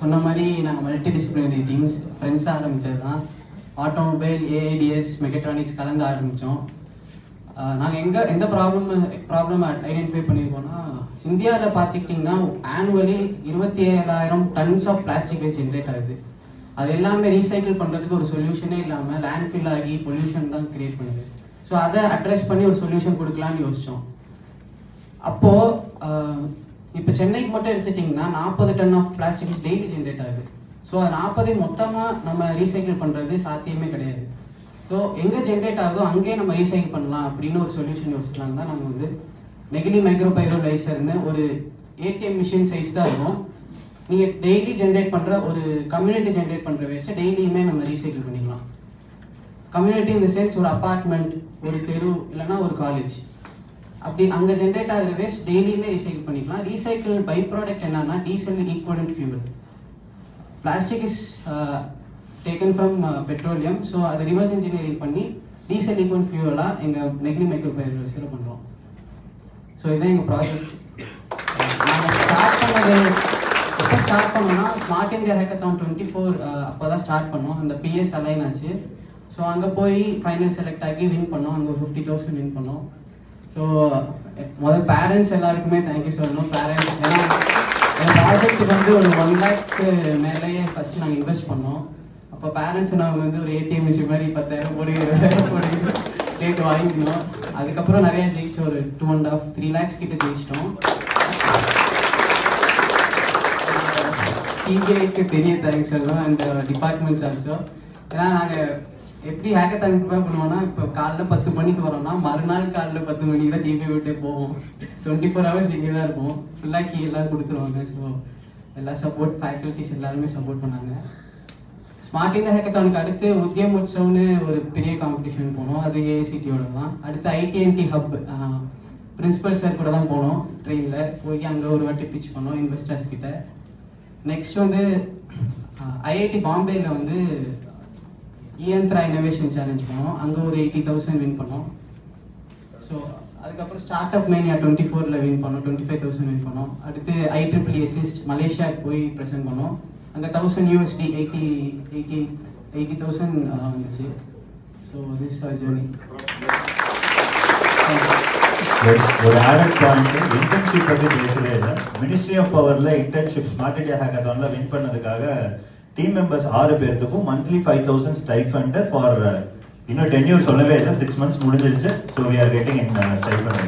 சொன்ன மாதிரி நாங்கள் மல்டி டிசிப்ளினரி டீம்ஸ் ஃப்ரெண்ட்ஸாக ஆரம்பித்தது தான் ஆட்டோமொபைல் ஏஐடிஎஸ் மெக்கட்ரானிக்ஸ் கலந்து ஆரம்பித்தோம் நாங்கள் எங்கே எந்த ப்ராப்ளம் ப்ராப்ளம் ஐடென்டிஃபை பண்ணியிருக்கோம்னா இந்தியாவில் பார்த்துக்கிட்டிங்கன்னா ஆனுவலி இருபத்தி ஏழாயிரம் tons of plastic waste generate ஆகுது. அது எல்லாமே ரீசைக்கிள் பண்ணுறதுக்கு ஒரு சொல்யூஷனே இல்லாமல் லேண்ட்ஃபில் ஆகி பொல்யூஷன் தான் கிரியேட் பண்ணுது. ஸோ அதை அட்ரஸ் பண்ணி ஒரு சொல்யூஷன் கொடுக்கலான்னு யோசித்தோம் அப்போது இப்போ சென்னைக்கு மட்டும் எடுத்துட்டிங்கன்னா நாற்பது ton of plastics daily generate ஆகுது. ஸோ அது நாற்பதே மொத்தமாக நம்ம ரீசைக்கிள் பண்ணுறது சாத்தியமே கிடையாது. ஸோ எங்கே ஜென்ரேட் ஆகுதோ அங்கேயே நம்ம ரீசைக்கிள் பண்ணலாம் அப்படின்னு ஒரு சொல்யூஷன் யோசிக்கலாம் தான் நம்ம வந்து நெகிலி மைக்ரோ பைரோலைசர்னு ஒரு ஏடிஎம் மிஷின் சைஸ் தான் இருக்கும். நீங்கள் டெய்லி ஜென்ரேட் பண்ணுற ஒரு கம்யூனிட்டி ஜென்ரேட் பண்ணுற வேஸ்ட்டை டெய்லியுமே நம்ம ரீசைக்கிள் பண்ணிக்கலாம். கம்யூனிட்டி இந்த சென்ஸ் ஒரு அப்பார்ட்மெண்ட் ஒரு தெரு இல்லைன்னா ஒரு காலேஜ் அப்படி அங்கே ஜென்ரேட் ஆகிற வேஸ்ட் டெய்லியுமே ரீசைக்கிள் பண்ணிக்கலாம். ரீசைக்கிள் பை ப்ராடக்ட் என்னன்னா diesel equivalent fuel plastic is taken from petroleum so அதை ரிவர்ஸ் இன்ஜினியரிங் பண்ணி டீசல் ஈக்குவல் ஃபியூவலாக எங்கள் நெக்லி மைக்ரோ பைரோசில் பண்ணுறோம் ஸோ இதுதான் எங்கள் ப்ராஜெக்ட் நாங்கள் ஸ்டார்ட் பண்ணது எப்போ ஸ்டார்ட் பண்ணோம்னா smart India hackathon twenty four அப்போ தான் ஸ்டார்ட் பண்ணோம். அந்த பிஎஸ் அலைன் ஆச்சு. ஸோ அங்கே போய் ஃபைனல் செலக்ட் ஆகி வின் பண்ணோம். அங்கே ஃபிஃப்டி தௌசண்ட் வின் பண்ணோம். ஸோ முதல் பேரண்ட்ஸ் எல்லாருக்குமே தேங்க்யூ சொல்லணும். பேரண்ட்ஸ் ஏன்னா எங்கள் ப்ராஜெக்ட்டுக்கு வந்து ஒரு ஒன் லேக்கு மேலேயே ஃபர்ஸ்ட் நாங்கள் இன்வெஸ்ட் பண்ணோம். அப்போ பேரண்ட்ஸ் நாங்கள் வந்து ஒரு ஏடிஎம் மிஷின் மாதிரி பத்தாயிரம் ஒரு ரேட் வாங்கிக்கணும் அதுக்கப்புறம் நிறைய ஜெயிச்சோம். ஒரு two and half three lakhs கிட்ட ஜெயிச்சிட்டோம். டிகேக்கு பெரிய தேங்க்ஸ் சொல்லணும். அண்ட் டிபார்ட்மெண்ட்ஸ் ஆல்சோ ஏன்னா நாங்கள் எப்படி ஹேக்கத்தான் ப்ரிப்பேர் பண்ணுவோம்னா இப்போ காலைல பத்து மணிக்கு வரோம்னா மறுநாள் காலைல பத்து மணிக்கு தான் டிபி விட்டே போவோம். டுவெண்ட்டி ஃபோர் ஹவர்ஸ் இங்கே தான் இருப்போம். ஃபுல்லாக கீ எல்லாம் கொடுத்துருவாங்க. ஸோ எல்லா சப்போர்ட் ஃபேக்கல்ட்டிஸ் எல்லாருமே சப்போர்ட் பண்ணாங்க. ஸ்மார்ட் இந்தியா ஹேக்கத்தானுக்கு அடுத்து உத்தியம் உற்சவம்னு ஒரு பெரிய காம்படிஷன் போனோம். அது ஏஐசிடியோட தான் அடுத்து ஐடிஎன்டி ஹப் பிரின்சிபல் சார் கூட தான் போனோம். ட்ரெயினில் போய் அங்கே ஒரு வாட்டி பிச் பண்ணோம் இன்வெஸ்டர்ஸ் கிட்ட. நெக்ஸ்ட் வந்து ஐஐடி பாம்பேயில் வந்து இயந்திரா இனோவேஷன் சேலஞ்ச் பண்ணோம் அங்கே ஒரு எயிட்டி தௌசண்ட் வின் பண்ணோம் ஸோ அதுக்கப்புறம் ஸ்டார்ட் அப் மேனியா டுவெண்ட்டி ஃபோரில் வின் பண்ணோம். டுவெண்ட்டி ஃபைவ் தௌசண்ட் வின் பண்ணோம். அடுத்து ஐ ட்ரிபிள் எசிஸ்ட் மலேசியாவுக்கு போய் ப்ரெசென்ட் பண்ணோம். அங்கே thousand USD eighty eighty eighty thousand வந்துச்சு. ஸோ திஸ் ஆர் ஜேர்னி ஒரு ஆடட் பாயிண்ட் இன்டர்ன்ஷிப் பற்றி பேசவே இல்லை. மினிஸ்ட்ரி ஆஃப் பவர்ல இன்டர்ன்ஷிப் ஸ்மார்ட் இண்டியா ஹேக்கத்தான்ல வின் பண்ணதுக்காக டீம் மெம்பர்ஸ் ஆறு பேர்த்துக்கும் monthly five thousand stipend for இன்னும் டென் இயர் சொல்லவே இல்லை. சிக்ஸ் மந்த்ஸ் முடிஞ்சிருச்சு. So we are getting in stipend